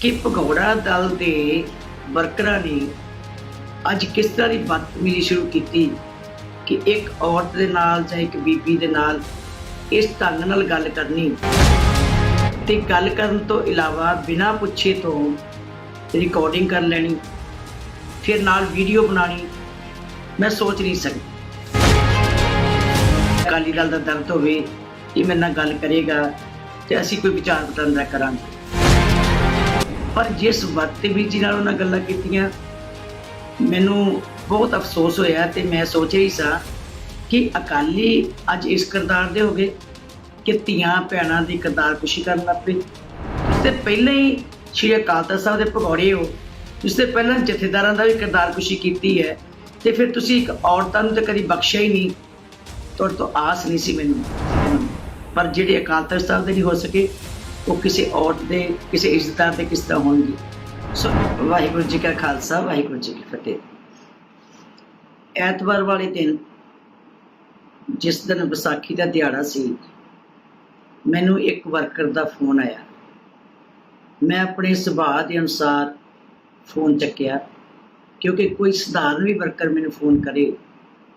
ਕਿ ਭਗੌੜਾ ਦਲ ਦੇ ਵਰਕਰਾਂ ਨੇ ਅੱਜ ਕਿਸ ਤਰ੍ਹਾਂ ਦੀ ਬਦਤਮੀਜ਼ੀ ਸ਼ੁਰੂ ਕੀਤੀ ਕਿ ਇੱਕ ਔਰਤ ਦੇ ਨਾਲ ਜਾਂ ਇੱਕ ਬੀਬੀ ਦੇ ਨਾਲ ਇਸ ਢੰਗ ਨਾਲ ਗੱਲ ਕਰਨੀ? ਤੇ ਗੱਲ ਕਰਨ ਤੋਂ ਇਲਾਵਾ ਬਿਨਾਂ ਪੁੱਛੇ ਤੋਂ ਰਿਕਾਰਡਿੰਗ ਕਰ ਲੈਣੀ, ਫਿਰ ਨਾਲ ਵੀਡੀਓ ਬਣਾਣੀ ਮੈਂ ਸੋਚ ਨਹੀਂ ਸਕਦੀ। ਅਕਾਲੀ ਦਲ ਦਾ ਦਰਦ ਹੋਵੇ, ਇਹ ਮੇਰੇ ਨਾਲ ਗੱਲ ਕਰੇਗਾ ਤੇ ਅਸੀਂ ਕੋਈ ਵਿਚਾਰ ਵਟਾਂਦਰਾ ਕਰਾਂਗੇ। ਪਰ ਜਿਸ ਬਦਤਮੀਜ਼ੀ ਨਾਲ ਉਹਨਾਂ ਗੱਲਾਂ ਕੀਤੀਆਂ, ਮੈਨੂੰ ਬਹੁਤ ਅਫਸੋਸ ਹੋਇਆ ਤੇ ਮੈਂ ਸੋਚ ਰਹੀ ਸਾਂ ਕਿ ਅਕਾਲੀ ਅੱਜ ਇਸ ਕਿਰਦਾਰ ਦੇ ਹੋ ਗਏ ਕਿ ਧੀਆਂ ਭੈਣਾਂ ਦੀ ਕਿਰਦਾਰ ਕੁਸ਼ੀ ਕਰਨ ਲੱਗ ਪਏ। ਉਸ ਪਹਿਲਾਂ ਹੀ ਸ਼੍ਰੀ ਅਕਾਲ ਤਖਤ ਸਾਹਿਬ ਦੇ ਭਗੌੜੇ ਹੋ ਉਸ ਤੋਂ ਪਹਿਲਾਂ ਜਥੇਦਾਰਾਂ ਦਾ ਵੀ ਕਿਰਦਾਰ ਕੁਸ਼ੀ ਕੀਤੀ ਹੈ ਤੇ ਫਿਰ ਤੁਸੀਂ ਇੱਕ ਔਰਤਾਂ ਨੂੰ ਤਾਂ ਕਦੀ ਬਖਸ਼ਿਆ ਹੀ ਨਹੀਂ, ਤੁਹਾਡੇ ਤੋਂ ਆਸ ਨਹੀਂ ਸੀ ਮੈਨੂੰ। ਪਰ ਜਿਹੜੇ ਅਕਾਲ ਤਖਤ ਸਾਹਿਬ ਦੇ ਨਹੀਂ ਹੋ ਸਕੇ ਉਹ ਕਿਸੇ ਔਰਤ ਦੇ, ਕਿਸੇ ਇੱਜ਼ਤਦਾਰ ਦੇ ਕਿਸ ਤਰ੍ਹਾਂ ਹੋਣਗੇ। ਸੋ ਵਾਹਿਗੁਰੂ ਜੀ ਕਾ ਖਾਲਸਾ, ਵਾਹਿਗੁਰੂ ਜੀ ਕੀ ਫਤਿਹ। ਐਤਵਾਰ ਵਾਲੇ ਦਿਨ ਜਿਸ ਦਿਨ ਵਿਸਾਖੀ ਦਾ ਦਿਹਾੜਾ ਸੀ, ਮੈਨੂੰ ਇੱਕ ਵਰਕਰ ਦਾ ਫੋਨ ਆਇਆ। ਮੈਂ ਆਪਣੇ ਸੁਭਾਅ ਦੇ ਅਨੁਸਾਰ ਫੋਨ ਚੱਕਿਆ, ਕਿਉਂਕਿ ਕੋਈ ਸਧਾਰਨ ਵੀ ਵਰਕਰ ਮੈਨੂੰ ਫੋਨ ਕਰੇ,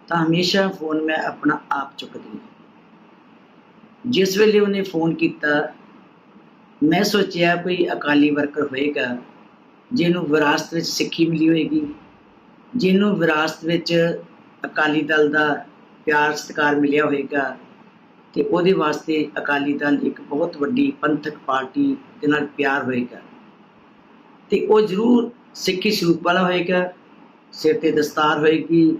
ਤਾਂ ਹਮੇਸ਼ਾ ਫੋਨ ਮੈਂ ਆਪਣਾ ਆਪ ਚੁੱਕਦੀ ਜਿਸ ਵੇਲੇ ਉਹਨੇ ਫੋਨ ਕੀਤਾ ਮੈਂ ਸੋਚਿਆ ਕੋਈ ਅਕਾਲੀ ਵਰਕਰ ਹੋਏਗਾ, ਜਿਹਨੂੰ ਵਿਰਾਸਤ ਵਿੱਚ ਸਿੱਖੀ ਮਿਲੀ ਹੋਏਗੀ, ਜਿਹਨੂੰ ਵਿਰਾਸਤ ਵਿੱਚ ਅਕਾਲੀ ਦਲ ਦਾ ਪਿਆਰ ਸਤਿਕਾਰ ਮਿਲਿਆ ਹੋਏਗਾ, ਤੇ ਉਹਦੇ ਵਾਸਤੇ ਅਕਾਲੀ ਦਲ ਇੱਕ ਬਹੁਤ ਵੱਡੀ ਪੰਥਕ ਪਾਰਟੀ ਦੇ ਨਾਲ ਪਿਆਰ ਹੋਏਗਾ। ਤੇ ਉਹ ਜ਼ਰੂਰ ਸਿੱਖੀ ਸਰੂਪ ਵਾਲਾ ਹੋਏਗਾ, ਸਿਰ ਤੇ ਦਸਤਾਰ ਹੋਏਗੀ,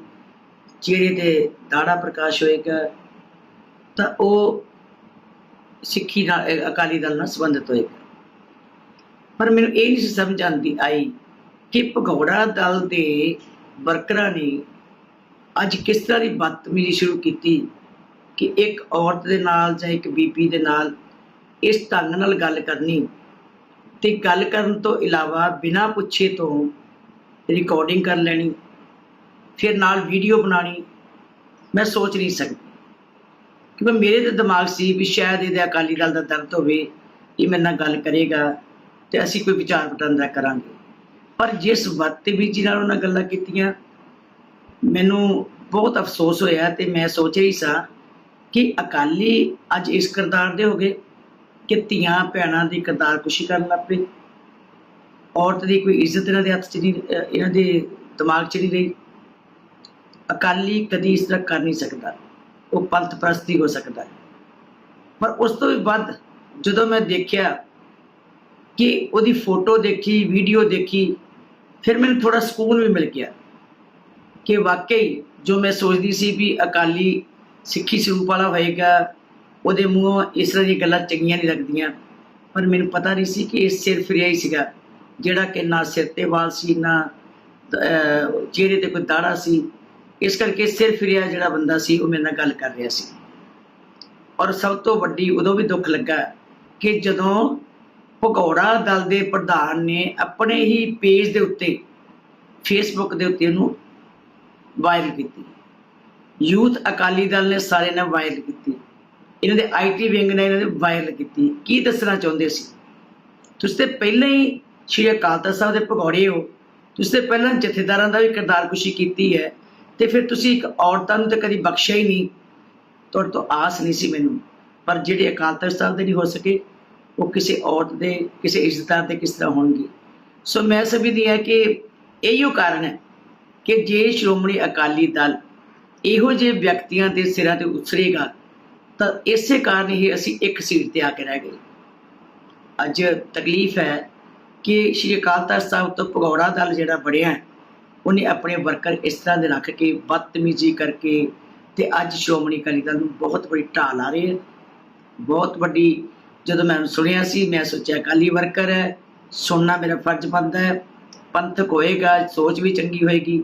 ਚਿਹਰੇ ਤੇ ਦਾੜਾ ਪ੍ਰਕਾਸ਼ ਹੋਏਗਾ, ਤਾਂ ਉਹ ਸਿੱਖੀ ਨਾਲ ਅਕਾਲੀ ਦਲ ਨਾਲ ਸੰਬੰਧਿਤ ਹੋਏਗਾ ਪਰ ਮੈਨੂੰ ਇਹ ਨਹੀਂ ਸੀ ਸਮਝ ਆਉਂਦੀ, ਆਈ ਕਿ ਭਗੌੜਾ ਦਲ ਦੇ ਵਰਕਰਾਂ ਨੇ ਅੱਜ ਕਿਸ ਤਰ੍ਹਾਂ ਦੀ ਬਦਤਮੀਜ਼ੀ ਸ਼ੁਰੂ ਕੀਤੀ ਕਿ ਇੱਕ ਔਰਤ ਦੇ ਨਾਲ ਜਾਂ ਇੱਕ ਬੀਬੀ ਦੇ ਨਾਲ ਇਸ ਢੰਗ ਨਾਲ ਗੱਲ ਕਰਨੀ ਤੇ ਗੱਲ ਕਰਨ ਤੋਂ ਇਲਾਵਾ ਬਿਨਾਂ ਪੁੱਛੇ ਤੋਂ ਰਿਕਾਰਡਿੰਗ ਕਰ ਲੈਣੀ, ਫਿਰ ਨਾਲ ਵੀਡੀਓ ਬਣਾਣੀ ਮੈਂ ਸੋਚ ਨਹੀਂ ਸਕਦੀ। ਕਿ ਮੇਰੇ ਤੇ ਦਿਮਾਗ ਸੀ ਵੀ ਸ਼ਾਇਦ ਇਹਦੇ ਅਕਾਲੀ ਦਲ ਦਾ ਦਰਦ ਹੋਵੇ, ਇਹ ਮੇਰੇ ਨਾਲ ਗੱਲ ਕਰੇਗਾ ਤੇ ਅਸੀਂ ਕੋਈ ਵਿਚਾਰ ਵਟਾਂਦਰਾ ਕਰਾਂਗੇ। ਪਰ ਜਿਸ ਬਦਤਮੀਜ਼ੀ ਨਾਲ ਉਹਨਾਂ ਗੱਲਾਂ ਕੀਤੀਆਂ, ਮੈਨੂੰ ਬਹੁਤ ਅਫਸੋਸ ਹੋਇਆ ਤੇ ਮੈਂ ਸੋਚਿਆ ਹੀ ਸਾਂ ਕਿ ਅਕਾਲੀ ਅੱਜ ਇਸ ਕਿਰਦਾਰ ਦੇ ਹੋ ਗਏ ਕਿ ਧੀਆਂ ਭੈਣਾਂ ਦੀ ਕਿਰਦਾਰ ਕੁਸ਼ੀ ਕਰਨ ਲੱਗ ਪਏ। ਔਰਤ ਦੀ ਕੋਈ ਇੱਜ਼ਤ ਇਹਨਾਂ ਦੇ ਹੱਥ 'ਚ ਨਹੀਂ ਇਹਨਾਂ ਦੇ ਦਿਮਾਗ 'ਚ ਨਹੀਂ ਰਹੀ। ਅਕਾਲੀ ਕਦੀ ਇਸ ਤਰ੍ਹਾਂ ਕਰ ਨਹੀਂ ਸਕਦਾ। ਉਹ ਪੰਥ ਪ੍ਰਸਤੀ ਹੋ ਸਕਦਾ ਹੈ। ਪਰ ਉਸ ਤੋਂ ਵੀ ਵੱਧ ਜਦੋਂ ਮੈਂ ਦੇਖਿਆ ਕਿ ਉਹਦੀ ਫੋਟੋ ਦੇਖੀ, ਵੀਡੀਓ ਦੇਖੀ, ਫਿਰ ਮੈਨੂੰ ਥੋੜਾ ਸਕੂਨ ਵੀ ਮਿਲ ਗਿਆ ਕਿ ਵਾਕਈ ਜੋ ਮੈਂ ਸੋਚਦੀ ਸੀ ਵੀ ਅਕਾਲੀ ਸਿੱਖੀ ਸਰੂਪ ਵਾਲਾ ਹੋਏਗਾ, ਉਹਦੇ ਮੂੰਹੋਂ ਇਸ ਤਰ੍ਹਾਂ ਦੀਆਂ ਗੱਲਾਂ ਚੰਗੀਆਂ ਨਹੀਂ ਲੱਗਦੀਆਂ। ਪਰ ਮੈਨੂੰ ਪਤਾ ਨਹੀਂ ਸੀ ਕਿ ਇਹ ਸਿਰ ਰਿਹਾ ਹੀ ਸੀਗਾ, ਜਿਹੜਾ ਕਿ ਨਾ ਸਿਰ ਤੇ ਵਾਲ ਸੀ, ਨਾ ਚਿਹਰੇ ਤੇ ਕੋਈ ਦਾੜਾ ਸੀ। ਇਸ ਕਰਕੇ ਸਿਰ ਫਿਰਿਆ ਜਿਹੜਾ ਬੰਦਾ ਸੀ, ਉਹ ਮੇਰੇ ਨਾਲ ਗੱਲ ਕਰ ਰਿਹਾ ਸੀ। ਔਰ ਸਭ ਤੋਂ ਵੱਡੀ ਉਦੋਂ ਵੀ ਦੁੱਖ ਲੱਗਾ ਕਿ ਜਦੋਂ ਭਗੌੜਾ ਦਲ ਦੇ ਪ੍ਰਧਾਨ ਨੇ ਆਪਣੇ ਹੀ ਪੇਜ ਦੇ ਉੱਤੇ ਫੇਸਬੁੱਕ ਦੇ ਉੱਤੇ ਉਹਨੂੰ ਵਾਇਰਲ ਕੀਤੀ। ਯੂਥ ਅਕਾਲੀ ਦਲ ਨੇ ਸਾਰੇ ਨੇ ਵਾਇਰਲ ਕੀਤੀ। ਇਹਨਾਂ ਦੇ ਆਈਟੀ ਵਿੰਗ ਨੇ ਇਹਨਾਂ ਨੇ ਵਾਇਰਲ ਕੀਤੀ। ਕੀ ਦੱਸਣਾ ਚਾਹੁੰਦੇ ਸੀ? ਤੁਸੀਂ ਤੇ ਪਹਿਲਾਂ ਹੀ ਸ਼੍ਰੀ ਅਕਾਲ ਤਖਤ ਸਾਹਿਬ ਦੇ ਭਗੌੜੇ ਹੋ। ਤੁਸੀਂ ਤੇ ਪਹਿਲਾਂ ਜਥੇਦਾਰਾਂ ਦਾ ਵੀ ਕਿਰਦਾਰ ਕੁਸ਼ੀ ਕੀਤੀ ਹੈ। ਤੇ ਫਿਰ ਤੁਸੀਂ ਇੱਕ ਔਰਤਾਂ ਨੂੰ ਤਾਂ ਕਦੀ ਬਖਸ਼ਿਆ ਹੀ ਨਹੀਂ। ਤੁਹਾਡੇ ਤੋਂ ਆਸ ਨਹੀਂ ਸੀ ਮੈਨੂੰ। ਪਰ ਜਿਹੜੇ ਅਕਾਲ ਤਖਤ ਸਾਹਿਬ ਦੇ ਨਹੀਂ ਹੋ ਸਕੇ ਉਹ ਕਿਸੇ ਔਰਤ ਦੇ ਕਿਸੇ ਇੱਜ਼ਤਦਾਰ ਦੇ ਕਿਸ ਤਰ੍ਹਾਂ ਹੋਣਗੇ। ਸੋ ਮੈਂ ਸਮਝਦੀ ਹਾਂ ਕਿ ਇਹੀਓ ਕਾਰਨ ਹੈ ਕਿ ਜੇ ਸ਼੍ਰੋਮਣੀ ਅਕਾਲੀ ਦਲ ਇਹੋ ਜਿਹੇ ਵਿਅਕਤੀਆਂ ਦੇ ਸਿਰਾਂ ਤੇ ਉਸਰੇਗਾ ਤਾਂ ਇਸੇ ਕਾਰਨ ਹੀ ਅਸੀਂ ਇੱਕ ਸੀਟ ਤੇ ਆ ਕੇ ਰਹਿ ਗਏ। ਅੱਜ ਤਕਲੀਫ ਹੈ ਕਿ ਸ਼੍ਰੀ ਅਕਾਲ ਤਖਤ ਸਾਹਿਬ ਤੋਂ ਭਗੌੜਾ ਦਲ ਜਿਹੜਾ ਬਣਿਆ ਹੈ, ਉਹਨੇ ਆਪਣੇ ਵਰਕਰ ਇਸ ਤਰ੍ਹਾਂ ਦੇ ਰੱਖ ਕੇ ਬਦਤਮੀਜ਼ੀ ਕਰਕੇ ਤੇ ਅੱਜ ਸ਼੍ਰੋਮਣੀ ਅਕਾਲੀ ਦਲ ਨੂੰ ਬਹੁਤ ਬੜੀ ਢਾਲ ਆ ਰਹੀ ਹੈ। ਬਹੁਤ ਵੱਡੀ, ਜਦੋਂ ਮੈਂ ਸੁਣਿਆ ਸੀ, ਮੈਂ ਸੋਚਿਆ ਅਕਾਲੀ ਵਰਕਰ ਹੈ, ਸੁਣਨਾ ਮੇਰਾ ਫਰਜ਼ ਬਣਦਾ ਹੈ, ਪੰਥਕ ਹੋਏਗਾ, ਸੋਚ ਵੀ ਚੰਗੀ ਹੋਏਗੀ,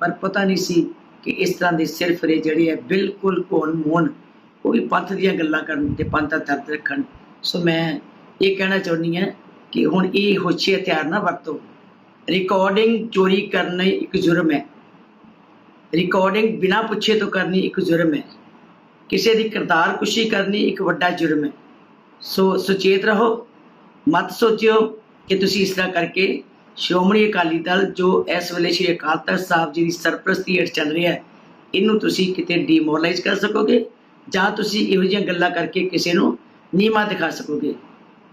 ਪਰ ਪਤਾ ਨਹੀਂ ਸੀ ਕਿ ਇਸ ਤਰ੍ਹਾਂ ਦੇ ਸਿਰਫਰੇ ਜਿਹੜੇ ਹੈ, ਬਿਲਕੁਲ ਕੋਣ ਮੋਨ ਉਹ ਵੀ ਪੰਥ ਦੀਆਂ ਗੱਲਾਂ ਕਰਨ ਤੇ ਪੰਥ ਦਾ ਦਰਦ ਰੱਖਣ। ਸੋ ਮੈਂ ਇਹ ਕਹਿਣਾ ਚਾਹੁੰਦੀ ਹਾਂ ਕਿ ਹੁਣ ਇਹ ਹੋਛੇ ਹਥਿਆਰ ਨਾ ਵਰਤੋ। ਰਿਕਾਰਡਿੰਗ ਚੋਰੀ ਕਰਨਾ ਇੱਕ ਜੁਰਮ ਹੈ। ਰਿਕਾਰਡਿੰਗ ਬਿਨਾਂ ਪੁੱਛੇ ਤੋਂ ਕਰਨੀ ਇੱਕ ਜੁਰਮ ਹੈ। ਕਿਸੇ ਦੀ ਕਿਰਦਾਰ ਕੁਸ਼ੀ ਕਰਨੀ ਇੱਕ ਵੱਡਾ ਜੁਰਮ ਹੈ। ਸੋ ਸੁਚੇਤ ਰਹੋ, ਮਤ ਸੋਚਿਓ ਕਿ ਤੁਸੀਂ ਇਸ ਤਰ੍ਹਾਂ ਕਰਕੇ ਸ਼੍ਰੋਮਣੀ ਅਕਾਲੀ ਦਲ ਜੋ ਇਸ ਵੇਲੇ ਸ਼੍ਰੀ ਅਕਾਲ ਤਖਤ ਸਾਹਿਬ ਜੀ ਦੀ ਸਰਪ੍ਰਸਤੀ ਹੇਠ ਚੱਲ ਰਿਹਾ ਹੈ, ਇਹਨੂੰ ਤੁਸੀਂ ਕਿਤੇ ਡੀਮੋਰਲਾਈਜ਼ ਕਰ ਸਕੋਗੇ ਜਾਂ ਤੁਸੀਂ ਇਹੋ ਜਿਹੀਆਂ ਗੱਲਾਂ ਕਰਕੇ ਕਿਸੇ ਨੂੰ ਨੀਮਾ ਦਿਖਾ ਸਕੋਗੇ।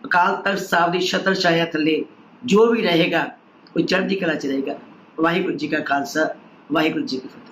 ਅਕਾਲ ਤਖਤ ਸਾਹਿਬ ਦੀ ਛਤਰ ਛਾਇਆ ਥੱਲੇ ਜੋ ਵੀ ਰਹੇਗਾ ਉਹ ਚੜ੍ਹਦੀ ਕਲਾ ਚ ਰਹੇਗਾ। ਵਾਹਿਗੁਰੂ ਜੀ ਕਾ ਖਾਲਸਾ ਵਾਹਿਗੁਰੂ ਜੀ ਕੀ ਫਤਿਹ।